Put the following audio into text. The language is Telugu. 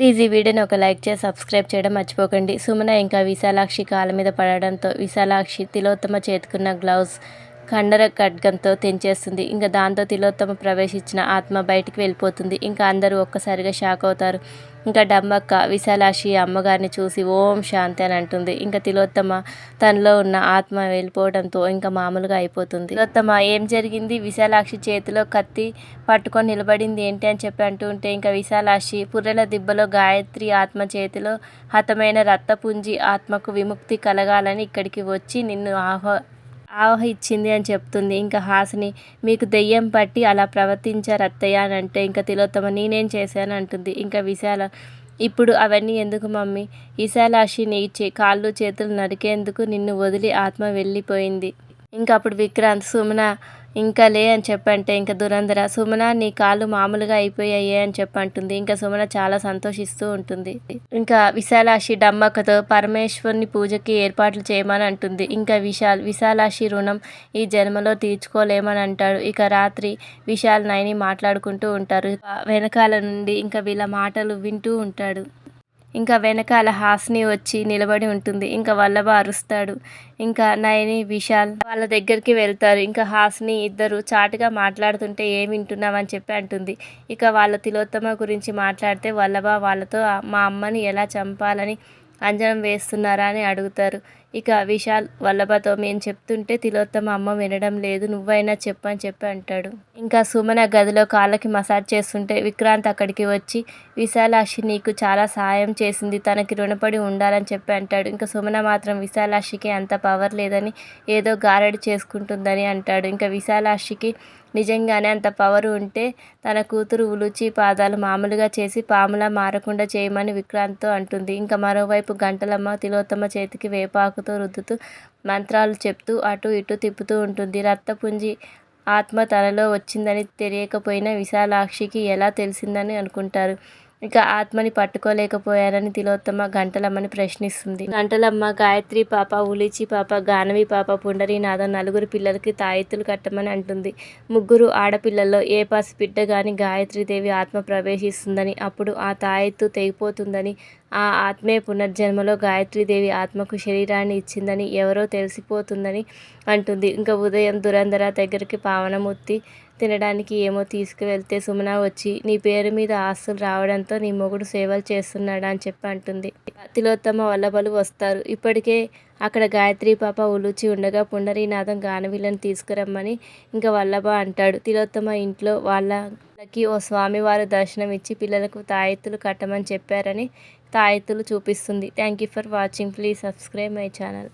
ప్లీజ్ ఈ వీడియోని ఒక లైక్ చేసి సబ్స్క్రైబ్ చేయడం మర్చిపోకండి. సుమన ఇంకా విశాలాక్షి కాళ్ళ మీద పడడంతో విశాలాక్షి తిలోత్తమ చేతుకున్న గ్లౌజ్ కండర ఖడ్గంతో తెంచేస్తుంది. ఇంకా దాంతో తిలోత్తమ ప్రవేశించిన ఆత్మ బయటికి వెళ్ళిపోతుంది. ఇంకా అందరూ ఒక్కసారిగా షాక్ అవుతారు. ఇంకా డమ్మక్క విశాలాక్షి అమ్మగారిని చూసి ఓం శాంతి అని అంటుంది. ఇంకా తిలోత్తమ తనలో ఉన్న ఆత్మ వెళ్ళిపోవడంతో ఇంకా మామూలుగా అయిపోతుంది. తిలోత్తమ ఏం జరిగింది? విశాలాక్షి చేతిలో కత్తి పట్టుకొని నిలబడింది ఏంటి అని చెప్పి అంటుంటే ఇంకా విశాలాక్షి పుర్రెల దిబ్బలో గాయత్రి ఆత్మ చేతిలో హతమైన రత్తపుంజి ఆత్మకు విముక్తి కలగాలని ఇక్కడికి వచ్చి నిన్ను ఆహ్వా ఆహ ఇచ్చింది అని చెప్తుంది. ఇంకా హాసిని మీకు దెయ్యం పట్టి అలా ప్రవర్తించారు అత్తయ్య అని అంటే ఇంకా తిలోత్తమ నేనేం చేశాను అంటుంది. ఇంకా విశాల ఇప్పుడు అవన్నీ ఎందుకు మమ్మీ? విశాలాక్షి నీ చే కాళ్ళు చేతులు నరికేందుకు నిన్ను వదిలి ఆత్మ వెళ్ళిపోయింది. ఇంకా అప్పుడు విక్రాంత్ సుమన ఇంకా లే అని చెప్పంటే ఇంకా దురంధర సుమన నీ కాళ్ళు మామూలుగా అయిపోయాయి అని చెప్పంటుంది. ఇంకా సుమన చాలా సంతోషిస్తూ ఉంటుంది. ఇంకా విశాలాక్షి డమ్మక్కతో పరమేశ్వరుని పూజకి ఏర్పాట్లు చేయమని అంటుంది. ఇంకా విశాల్ విశాలాక్షి రుణం ఈ జన్మలో తీర్చుకోలేమని అంటాడు. ఇక రాత్రి విశాల్ నైని మాట్లాడుకుంటూ ఉంటారు. వెనకాల నుండి ఇంకా వీళ్ళ మాటలు వింటూ ఉంటాడు. ఇంకా వెనకాల హాస్ని వచ్చి నిలబడి ఉంటుంది. ఇంకా వల్లభ అరుస్తాడు. ఇంకా నయని విశాల్ వాళ్ళ దగ్గరికి వెళ్తారు. ఇంకా హాస్ని ఇద్దరు చాటుగా మాట్లాడుతుంటే ఏం వింటున్నామని చెప్పి అంటుంది. ఇక వాళ్ళ తిలోత్తమ గురించి మాట్లాడితే వల్లభ వాళ్ళతో మా అమ్మని ఎలా చంపాలని అంజనం వేస్తున్నారా? అని అడుగుతారు. ఇక విశాల్ వల్లభతో మేము చెప్తుంటే తిలోత్తమ అమ్మ వినడం లేదు నువ్వైనా చెప్పని చెప్పి అంటాడు. ఇంకా సుమన గదిలో కాళ్ళకి మసాజ్ చేస్తుంటే విక్రాంత్ అక్కడికి వచ్చి విశాలాక్షి నీకు చాలా సహాయం చేసింది తనకి రుణపడి ఉండాలని చెప్పి అంటాడు. ఇంకా సుమన మాత్రం విశాలాక్షికి అంత పవర్ లేదని ఏదో గారడి చేసుకుంటుందని అంటాడు. ఇంకా విశాలాక్షికి నిజంగానే అంత పవర్ ఉంటే తన కూతురు ఉలుచి పాదాలు మామూలుగా చేసి పాములా మారకుండా చేయమని విక్రాంత్తో అంటుంది. ఇంకా మరోవైపు గంటలమ్మ తిలోత్తమ చేతికి వేపాకు వేపాకుతో రుద్దుతూ మంత్రాలు చెప్తూ అటు ఇటు తిప్పుతూ ఉంటుంది. రక్తపుంజి ఆత్మ తనలో వచ్చిందని తెలియకపోయినా విశాలాక్షికి ఎలా తెలిసిందని అనుకుంటారు. ఇక ఆత్మని పట్టుకోలేకపోయారని తిలోత్తమ గంటలమ్మని ప్రశ్నిస్తుంది. గంటలమ్మ గాయత్రి పాప ఉలిచి పాప గానవి పాప పుండరీనాథ నలుగురు పిల్లలకి తాయెత్తులు కట్టమని అంటుంది. ముగ్గురు ఆడపిల్లల్లో ఏ పసిబిడ్డ గాని గాయత్రీదేవి ఆత్మ ప్రవేశిస్తుందని అప్పుడు ఆ తాయెత్తు తెగిపోతుందని ఆ ఆత్మే పునర్జన్మలో గాయత్రీదేవి ఆత్మకు శరీరాన్ని ఇచ్చిందని ఎవరో తెలిసిపోతుందని అంటుంది. ఇంకా ఉదయం దురంధర దగ్గరికి పావనమూర్తి తినడానికి ఏమో తీసుకువెళ్తే సుమన వచ్చి నీ పేరు మీద ఆస్తులు రావడంతో నీ మొగుడు సేవలు చేస్తున్నాడా? అని చెప్పి అంటుంది. తిలోత్తమ వల్లభలు వస్తారు. ఇప్పటికే అక్కడ గాయత్రి పాప ఉలుచి ఉండగా పుండరీనాథం గానవిలను తీసుకురమ్మని ఇంకా వల్లభ అంటాడు. తిలోత్తమ ఇంట్లో వాళ్ళకి ఓ స్వామివారు దర్శనం ఇచ్చి పిల్లలకు తాయెత్తులు కట్టమని చెప్పారని తాయెత్తులు చూపిస్తుంది. Thank you for watching. Please subscribe my channel.